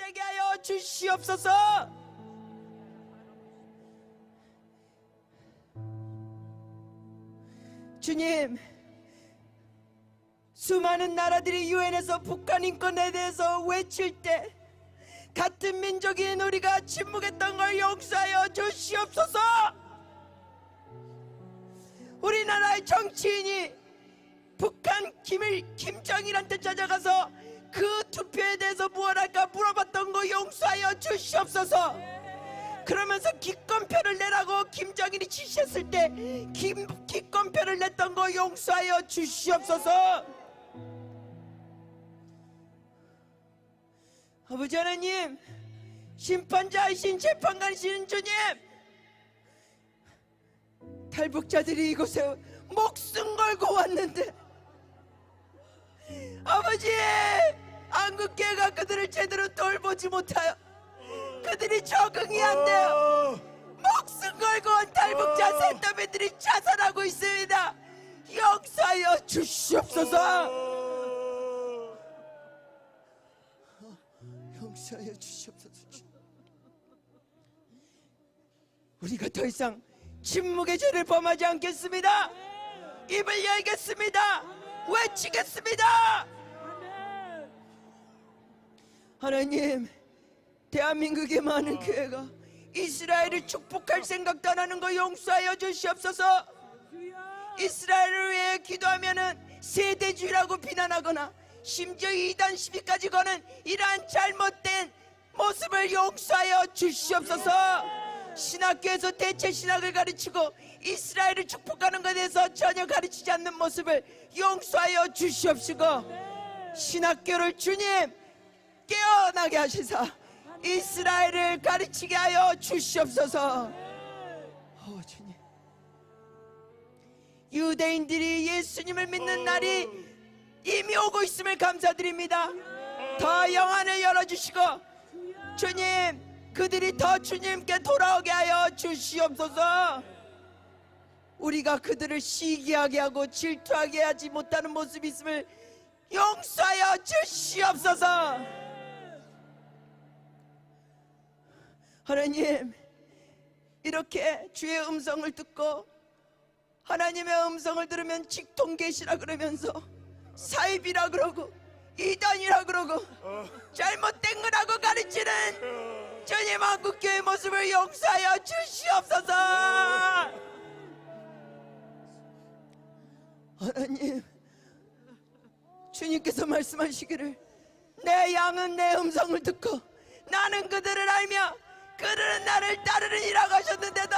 되게 하여 주시옵소서. 주님, 수많은 나라들이 유엔에서 북한 인권에 대해서 외칠 때 같은 민족인 우리가 침묵했던 걸 용서하여 주시옵소서. 우리나라의 정치인이 북한 김일 김정일한테 찾아가서 그 투표에 대해서 무엇 할까 물어봤던 거 용서하여 주시옵소서. 그러면서 기권표를 내라고 김정일이 지시했을 때 김, 기권표를 냈던 거 용서하여 주시옵소서. 아버지 하나님, 심판자이신 재판관이신 주님, 탈북자들이 이곳에 목숨 걸고 왔는데 아버지 한국교회가 그들을 제대로 돌보지 못하여 그들이 적응이 안 돼요. 목숨 걸고 온 탈북자 셋더미들이 자살하고 있습니다. 용서하여 주시옵소서. 용서하여 주시옵소서 우리가 더 이상 침묵의 죄를 범하지 않겠습니다. 입을 열겠습니다. 외치겠습니다 하나님 대한민국의 많은 교회가 이스라엘을 축복할 생각도 안 하는 거 용서하여 주시옵소서. 이스라엘을 위해 기도하면은 세대주의라고 비난하거나 심지어 이단 시비까지 거는 이러한 잘못된 모습을 용서하여 주시옵소서. 신학교에서 대체 신학을 가르치고 이스라엘을 축복하는 것에 대해서 전혀 가르치지 않는 모습을 용서하여 주시옵시고 신학교를 주님 깨어나게 하시사 이스라엘을 가르치게 하여 주시옵소서. 어, 주님. 유대인들이 예수님을 믿는 날이 이미 오고 있음을 감사드립니다. 더 영안을 열어주시고 주님 그들이 더 주님께 돌아오게 하여 주시옵소서. 우리가 그들을 시기하게 하고 질투하게 하지 못하는 모습이 있음을 용서하여 주시옵소서 하나님 이렇게 주의 음성을 듣고 하나님의 음성을 들으면 직통계시라 그러면서 사입이라 그러고 이단이라 그러고 잘못된 거라고 가르치는 주님 한국교회 모습을 용서하여 주시옵소서. 하나님 주님께서 말씀하시기를 내 양은 내 음성을 듣고 나는 그들을 알며 그들은 나를 따르느니라고 하셨는데도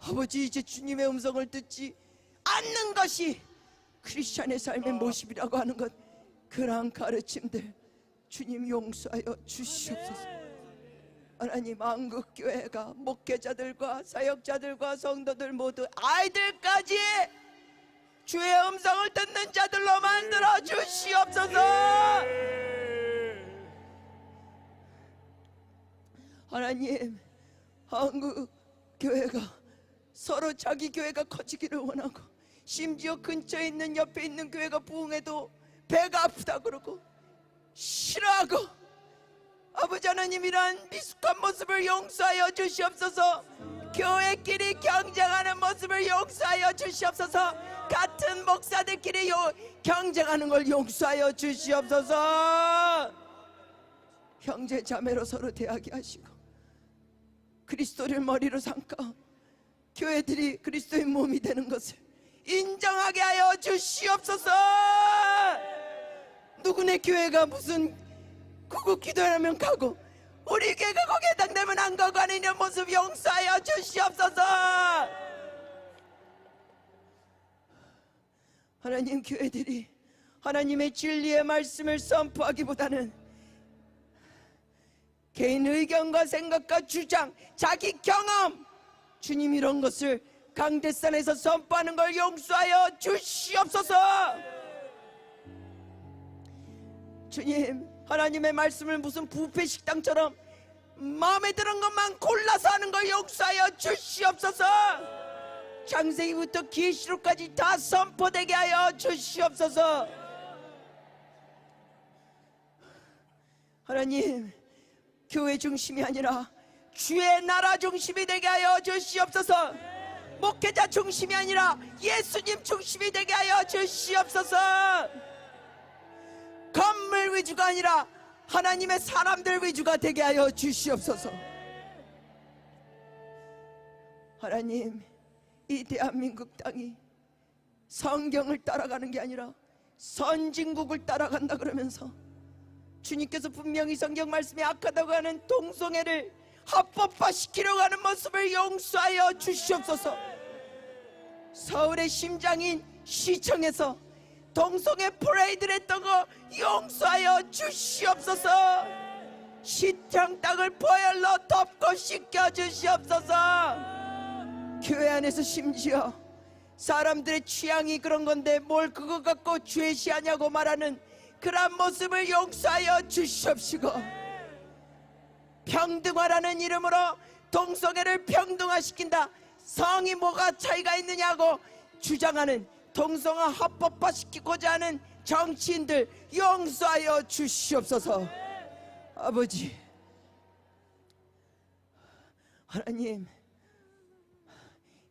아버지 이제 주님의 음성을 듣지 않는 것이 크리스찬의 삶의 모습이라고 하는 것 그러한 가르침들 주님 용서하여 주시옵소서. 하나님 한국교회가 목회자들과 사역자들과 성도들 모두 아이들까지 주의 음성을 듣는 자들로 만들어 주시옵소서 하나님 한국 교회가 서로 자기 교회가 커지기를 원하고 심지어 근처에 있는 옆에 있는 교회가 부흥해도 배가 아프다 그러고 싫어하고 아버지 하나님 이런 미숙한 모습을 용서하여 주시옵소서. 교회끼리 경쟁하는 모습을 용서하여 주시옵소서. 같은 목사들끼리 요, 경쟁하는 걸 용서하여 주시옵소서. 형제 자매로 서로 대하게 하시고 그리스도를 머리로 삼고 교회들이 그리스도의 몸이 되는 것을 인정하게 하여 주시옵소서. 누구네 교회가 무슨 구국 기도하면 가고 우리 교회가 거기에 해당되면 안 가고 하는 이런 모습 용서하여 주시옵소서. 하나님 교회들이 하나님의 진리의 말씀을 선포하기보다는 개인 의견과 생각과 주장, 자기 경험. 주님 이런 것을 강대산에서 선포하는 걸 용서하여 주시옵소서. 주님 하나님의 말씀을 무슨 부페 식당처럼 마음에 드는 것만 골라서 하는 걸 용서하여 주시옵소서. 창세기부터 계시록까지 다 선포되게 하여 주시옵소서. 하나님 교회 중심이 아니라 주의 나라 중심이 되게 하여 주시옵소서. 목회자 중심이 아니라 예수님 중심이 되게 하여 주시옵소서. 건물 위주가 아니라 하나님의 사람들 위주가 되게 하여 주시옵소서. 하나님 이 대한민국 땅이 성경을 따라가는 게 아니라 선진국을 따라간다 그러면서 주님께서 분명히 성경 말씀에 악하다고 하는 동성애를 합법화시키려고 하는 모습을 용서하여 주시옵소서. 서울의 심장인 시청에서 동성애 프레이드를 했던 거 용서하여 주시옵소서. 시청 땅을 보혈로 덮고 씻겨 주시옵소서. 교회 안에서 심지어 사람들의 취향이 그런 건데 뭘 그거 갖고 죄시하냐고 말하는 그러한 모습을 용서하여 주시옵시고 평등화라는 이름으로 동성애를 평등화시킨다 성이 뭐가 차이가 있느냐고 주장하는 동성화 합법화시키고자 하는 정치인들 용서하여 주시옵소서 아버지 하나님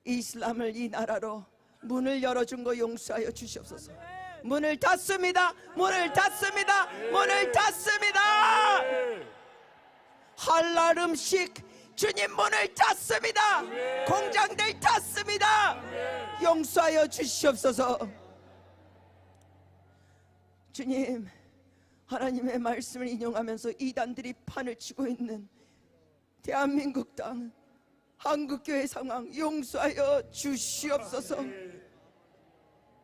이슬람을 이 나라로 문을 열어준 거 용서하여 주시옵소서. 문을 닫습니다. 문을 닫습니다. 문을 닫습니다. 할랄 음식 주님 문을 닫습니다. 공장들 닫습니다. 용서하여 주시옵소서. 주님 하나님의 말씀을 인용하면서 이단들이 판을 치고 있는 대한민국 땅 한국교회 상황 용서하여 주시옵소서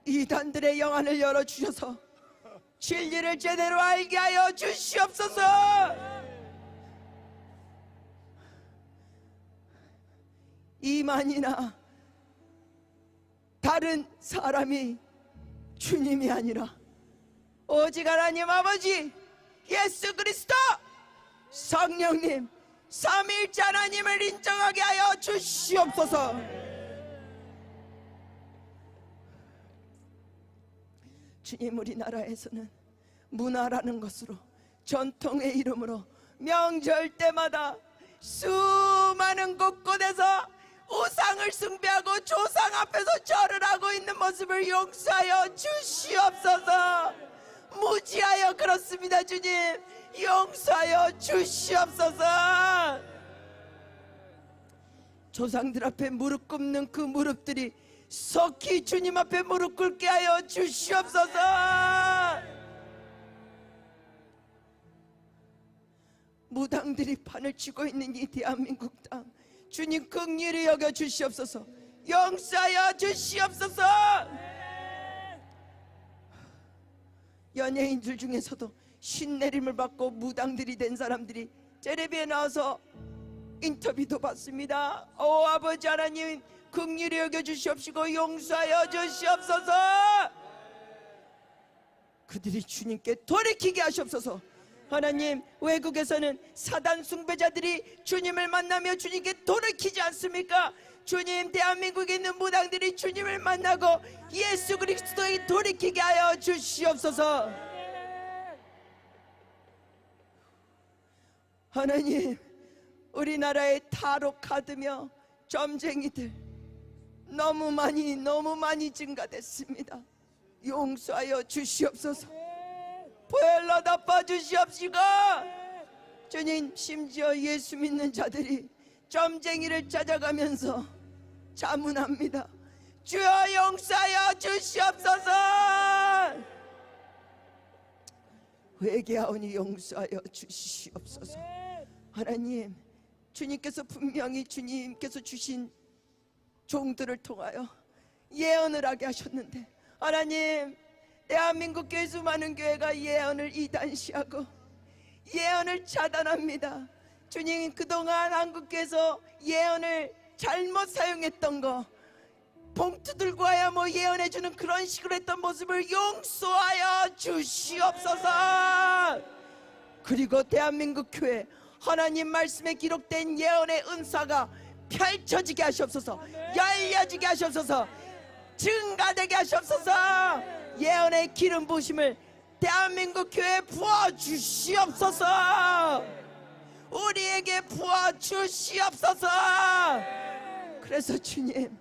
이단들의 영안을 열어주셔서 진리를 제대로 알게 하여 주시옵소서. 이만이나 다른 사람이 주님이 아니라 오직 하나님 아버지 예수 그리스도 성령님 삼일째 하나님을 인정하게 하여 주시옵소서 주님 우리나라에서는 문화라는 것으로 전통의 이름으로 명절 때마다 수많은 곳곳에서 우상을 숭배하고 조상 앞에서 절을 하고 있는 모습을 용서하여 주시옵소서. 무지하여 그렇습니다 주님. 용서하여 주시옵소서. 조상들 앞에 무릎 꿇는 그 무릎들이 속히 주님 앞에 무릎 꿇게 하여 주시옵소서. 무당들이 판을 치고 있는 이 대한민국 땅 주님 긍휼히 여겨 주시옵소서. 용서하여 주시옵소서. 연예인들 중에서도 신내림을 받고 무당들이 된 사람들이 텔레비에 나와서 인터뷰도 받습니다. 오 아버지 하나님 긍휼히 여겨 주시옵시고 용서하여 주시옵소서. 그들이 주님께 돌이키게 하시옵소서. 하나님 외국에서는 사단 숭배자들이 주님을 만나며 주님께 돌이키지 않습니까? 주님 대한민국에 있는 무당들이 주님을 만나고 예수 그리스도에 돌이키게 하여 주시옵소서. 하나님 우리나라의 타로 카드며 점쟁이들 너무 많이 너무 많이 증가됐습니다. 용서하여 주시옵소서. 보혈로 덮어 주시옵시고 주님 심지어 예수 믿는 자들이 점쟁이를 찾아가면서 자문합니다. 주여 용서하여 주시옵소서. 회개하오니 용서하여 주시옵소서. 하나님, 주님께서 분명히 주님께서 주신 종들을 통하여 예언을 하게 하셨는데 하나님 대한민국 교회 수많은 교회가 예언을 이단시하고 예언을 차단합니다. 주님 그동안 한국교회에서 예언을 잘못 사용했던 거 봉투 들고 와야 뭐 예언해주는 그런 식으로 했던 모습을 용서하여 주시옵소서. 그리고 대한민국 교회 하나님 말씀에 기록된 예언의 은사가 펼쳐지게 하시옵소서 열려지게 하시옵소서 증가되게 하시옵소서 예언의 기름 부심을 대한민국 교회 부어 주시옵소서. 우리에게 부어 주시옵소서. 그래서 주님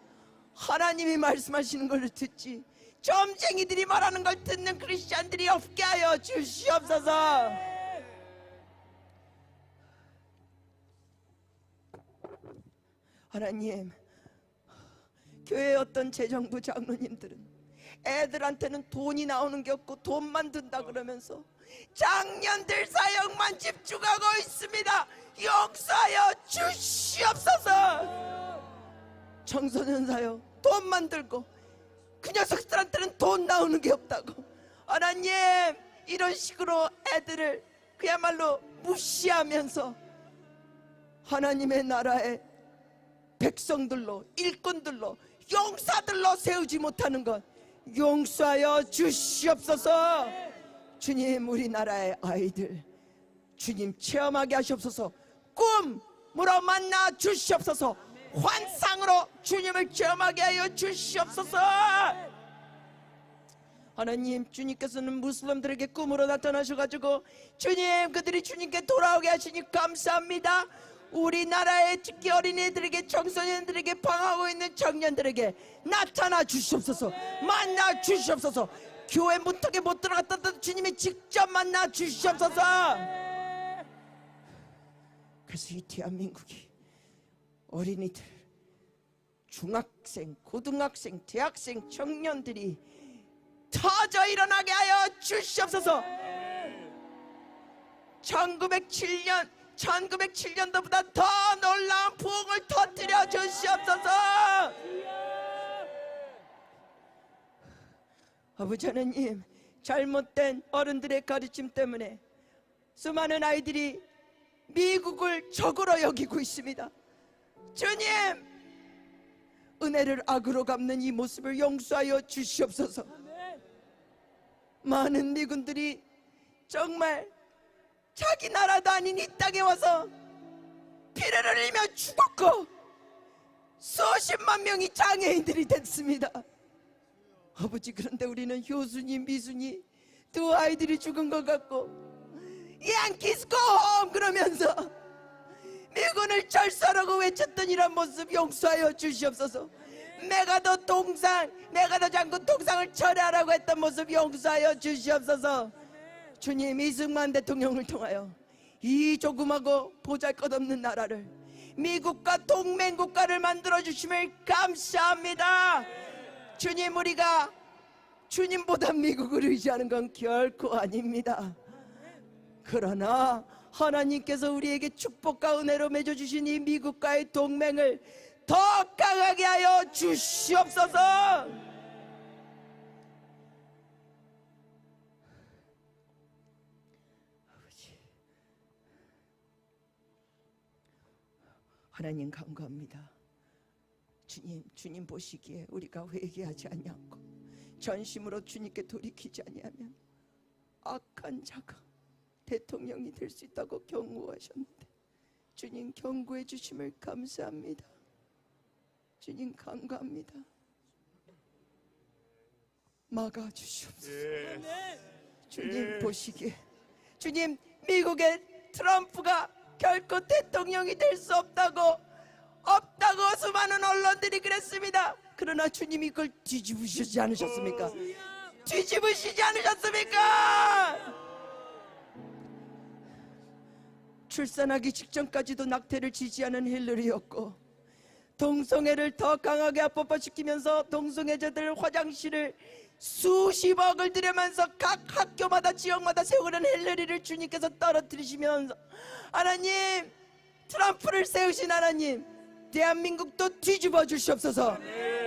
하나님이 말씀하시는 걸 듣지 점쟁이들이 말하는 걸 듣는 크리스찬들이 없게 하여 주시옵소서. 하나님 교회 어떤 재정부 장로님들은 애들한테는 돈이 나오는 게 없고 돈만 든다 그러면서 장년들 사역만 집중하고 있습니다. 용서하여 주시옵소서. 청소년 사역 돈만 들고 그 녀석들한테는 돈 나오는 게 없다고 하나님 이런 식으로 애들을 그야말로 무시하면서 하나님의 나라에 백성들로 일꾼들로 용사들로 세우지 못하는 것 용서하여 주시옵소서. 주님 우리나라의 아이들 주님 체험하게 하시옵소서. 꿈으로 만나 주시옵소서. 환상으로 주님을 체험하게 하여 주시옵소서. 하나님 주님께서는 무슬림들에게 꿈으로 나타나셔가지고 주님 그들이 주님께 돌아오게 하시니 감사합니다 우리나라의 특히 어린이들에게 청소년들에게 방하고 있는 청년들에게 나타나 주시옵소서. 만나 주시옵소서. 교회 문턱에 못 들어갔다도 주님이 직접 만나 주시옵소서. 그래서 이 대한민국이 어린이들 중학생 고등학생 대학생 청년들이 터져 일어나게 하여 주시옵소서. 1907년 1907년도보다 더 놀라운 부흥을 터뜨려 주시옵소서. 아버지 하나님 잘못된 어른들의 가르침 때문에 수많은 아이들이 미국을 적으로 여기고 있습니다. 주님 은혜를 악으로 갚는 이 모습을 용서하여 주시옵소서. 많은 미군들이 정말 자기 나라도 아닌 이 땅에 와서 피를 흘리며 죽었고 수십만 명이 장애인들이 됐습니다. 아버지 그런데 우리는 효순이 미순이 두 아이들이 죽은 것 같고 양키스 고홈 그러면서 미군을 철수하라고 외쳤던 이런 모습 용서하여 주시옵소서 메가더 동상 메가더 장군 동상을 철회하라고 했던 모습 용서하여 주시옵소서 주님 이승만 대통령을 통하여 이 조그마고 보잘것없는 나라를 미국과 동맹국가를 만들어 주심을 감사합니다. 주님 우리가 주님보다 미국을 의지하는 건 결코 아닙니다. 그러나 하나님께서 우리에게 축복과 은혜로 맺어 주신 이 미국과의 동맹을 더 강하게 하여 주시옵소서. 하나님 감사합니다. 주님, 주님 보시기에 우리가 회개하지 아니하고 전심으로 주님께 돌이키지 아니하면 악한 자가 대통령이 될 수 있다고 경고하셨는데 주님 경고해 주심을 감사합니다. 주님 감사합니다. 막아 주시옵소서. 주님 보시기에 주님 미국의 트럼프가 결코 대통령이 될 수 없다고 없다고 수많은 언론들이 그랬습니다. 그러나 주님이 그걸 뒤집으시지 않으셨습니까? 뒤집으시지 않으셨습니까? 출산하기 직전까지도 낙태를 지지하는 힐러리였고 동성애를 더 강하게 합법화시키면서 동성애자들 화장실을 수십억을 들여면서 각 학교마다 지역마다 세우는 헬레리를 주님께서 떨어뜨리시면서 하나님 트럼프를 세우신 하나님 대한민국도 뒤집어 주시옵소서.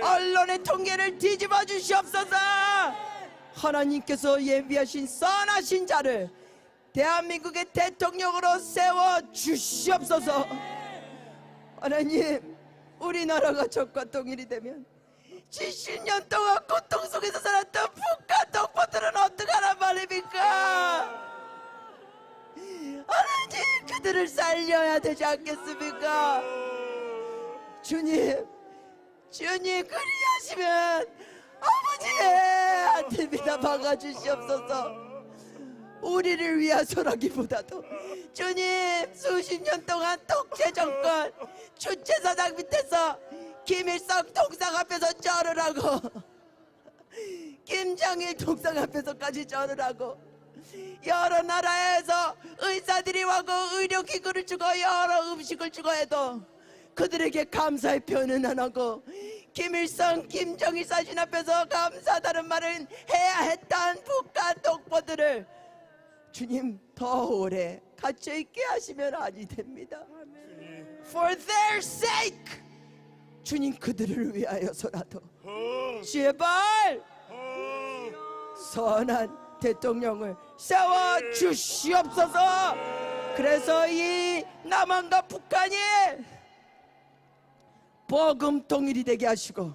언론의 통계를 뒤집어 주시옵소서. 하나님께서 예비하신 선하신 자를 대한민국의 대통령으로 세워 주시옵소서. 하나님 우리나라가 적과 통일이 되면 70년 동안 고통 속에서 살았던 북한 동포들은 어떡하란 말입니까? 하나님 그들을 살려야 되지 않겠습니까? 주님 주님 그리하시면 아버지의 한 팀이나 박아 주시옵소서 우리를 위해서라기보다도 주님 수십 년 동안 독재 정권 주체사장 밑에서 김일성 동상 앞에서 절을 하고. 김정일 동상 앞에서까지 절을 하고. 여러 나라에서 의사들이 와고 의료기구를 주고 여러 음식을 주고 해도 그들에게 감사의 표현은 안 하고 김일성, 김정일 사진 앞에서 감사하다는 말은 해야 했던 북한 독보들을 주님 더 오래 갇혀 있게 하시면 아니 됩니다. For their sake 주님 그들을 위하여서라도 제발 선한 대통령을 세워 주시옵소서. 그래서 이 남한과 북한이 복음 통일이 되게 하시고.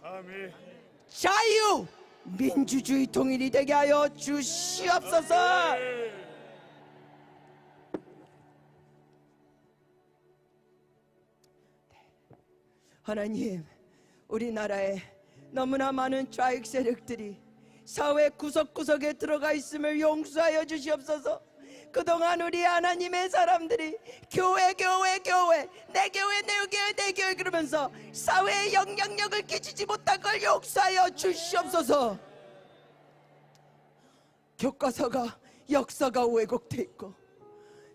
자유 민주주의 통일이 되게 하여 주시옵소서. 하나님, 우리나라에 너무나 많은 좌익 세력들이 사회 구석구석에 들어가 있음을 용서하여 주시옵소서. 그동안 우리 하나님의 사람들이 교회 교회 교회 내 교회 내 교회 내 교회 그러면서 사회에 영향력을 끼치지 못한 걸 용서하여 주시옵소서. 교과서가 역사가 왜곡돼 있고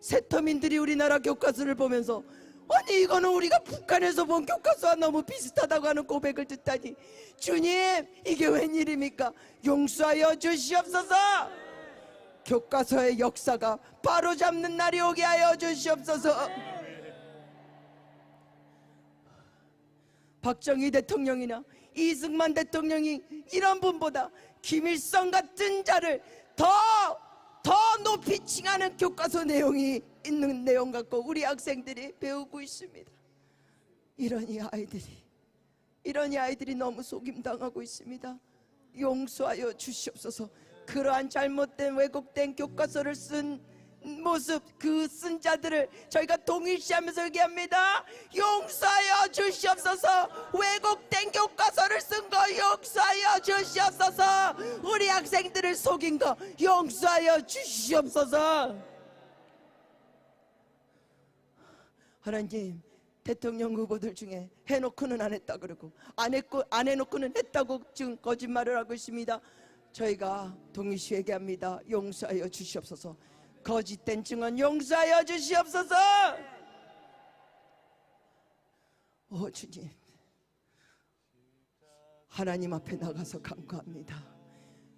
세터민들이 우리나라 교과서를 보면서 아니 이거는 우리가 북한에서 본 교과서와 너무 비슷하다고 하는 고백을 듣다니. 주님 이게 웬일입니까? 용서하여 주시옵소서. 교과서의 역사가 바로 잡는 날이 오게 하여 주시옵소서. 박정희 대통령이나 이승만 대통령이 이런 분보다 김일성 같은 자를 더, 더 높이 칭하는 교과서 내용이 있는 내용 갖고 우리 학생들이 배우고 있습니다. 이런 이 아이들이, 이런 이 아이들이 너무 속임당하고 있습니다. 용서하여 주시옵소서. 그러한 잘못된 왜곡된 교과서를 쓴 모습 그 쓴 자들을 저희가 동일시하면서 얘기합니다. 용서하여 주시옵소서. 왜곡된 교과서를 쓴 거 용서하여 주시옵소서. 우리 학생들을 속인 거 용서하여 주시옵소서. 하나님 대통령 후보들 중에 해놓고는 안 했다 그러고 안 했고 안 해놓고는 했다고 지금 거짓말을 하고 있습니다. 저희가 동일시 얘기합니다. 용서하여 주시옵소서. 거짓된 증언 용서하여 주시옵소서. 오 주님, 하나님 앞에 나가서 간구합니다.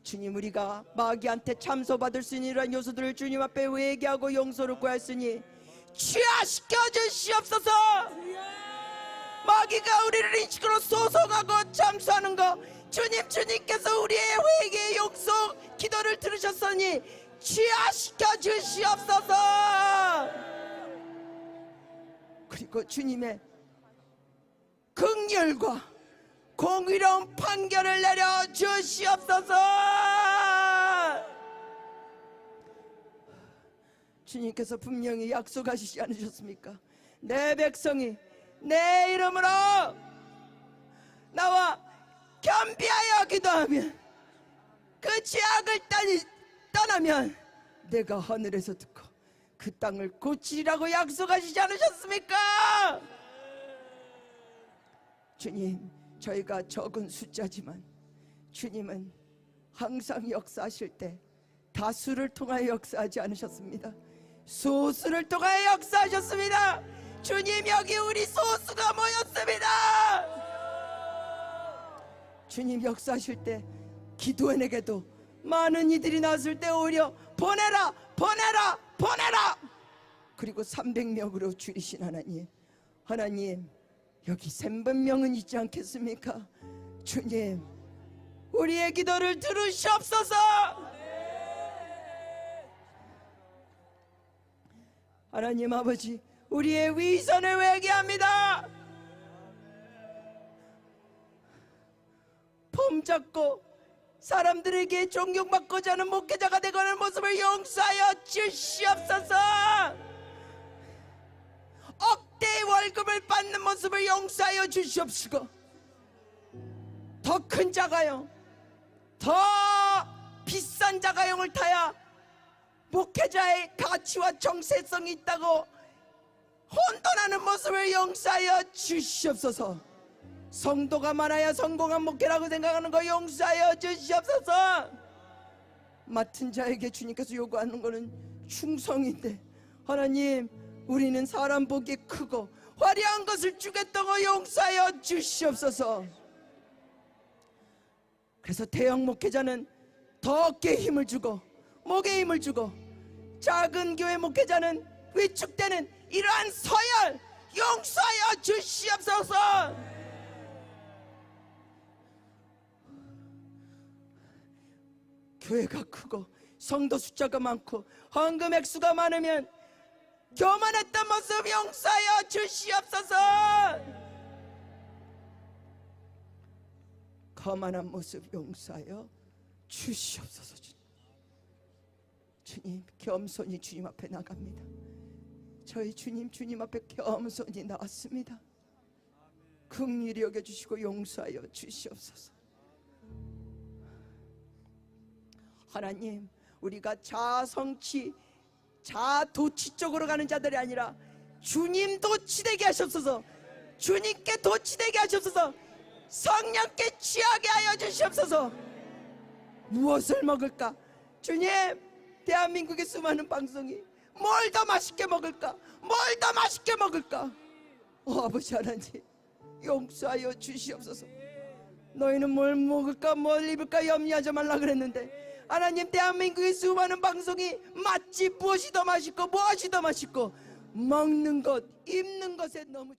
주님 우리가 마귀한테 참소받을 수 있는 이러한 요소들을 주님 앞에 회개하고 용서를 구하였으니 취하시켜 주시옵소서. 마귀가 우리를 인식으로 소송하고 참소하는 거 주님 주님께서 우리의 회개 용서 기도를 들으셨으니 취하시켜 주시옵소서 그리고 주님의 극렬과 공의로운 판결을 내려 주시옵소서 주님께서 분명히 약속하시지 않으셨습니까? 내 백성이 내 이름으로 나와 겸비하여 기도하면 그 죄악을 따니, 떠나면 내가 하늘에서 듣고 그 땅을 고치리라고 약속하시지 않으셨습니까? 주님, 저희가 적은 숫자지만 주님은 항상 역사하실 때 다수를 통하여 역사하지 않으셨습니다. 소수를 통하여 역사하셨습니다. 주님 여기 우리 소수가 모였습니다. 주님 역사하실 때 기도원에게도 많은 이들이 나왔을 때 오히려 보내라 보내라 보내라. 그리고 300명으로 줄이신 하나님 하나님 여기 300명은 있지 않겠습니까? 주님 우리의 기도를 들으시옵소서. 하나님 아버지 우리의 위선을 회개합니다. 폼 잡고 사람들에게 존경받고자 하는 목회자가 되고는 모습을 용서하여 주시옵소서 억대의 월급을 받는 모습을 용서하여 주시옵시고 더 큰 자가용 더 비싼 자가용을 타야 목회자의 가치와 정체성이 있다고 혼돈하는 모습을 용서하여 주시옵소서. 성도가 많아야 성공한 목회라고 생각하는 거 용서하여 주시옵소서. 맡은 자에게 주님께서 요구하는 것은 충성인데 하나님 우리는 사람 보기 크고 화려한 것을 주겠다고 용서하여 주시옵소서. 그래서 대형 목회자는 더 어깨에 힘을 주고 목에 힘을 주고 작은 교회 목회자는 위축되는 이러한 서열 용서하여 주시옵소서. 교회가 크고 성도 숫자가 많고 헌금 액수가 많으면 교만했던 모습 용서하여 주시옵소서. 거만한 모습 용서하여 주시옵소서. 주님. 주님 겸손히 주님 앞에 나갑니다. 저희 주님 주님 앞에 겸손히 나왔습니다. 긍휼히 여겨 주시고 용서하여 주시옵소서. 하나님, 우리가 자성치, 자도치 쪽으로 가는 자들이 아니라 주님 도치되게 하시옵소서. 주님께 도치되게 하시옵소서. 성령께 취하게 하여 주시옵소서. 무엇을 먹을까? 주님, 대한민국의 수많은 방송이 뭘 더 맛있게 먹을까? 뭘 더 맛있게 먹을까? 어, 아버지 하나님, 용서하여 주시옵소서. 너희는 뭘 먹을까 뭘 입을까 염려하지 말라 그랬는데 하나님 대한민국의 수많은 방송이 맛집 무엇이 더 맛있고 무엇이 더 맛있고 먹는 것 입는 것에 너무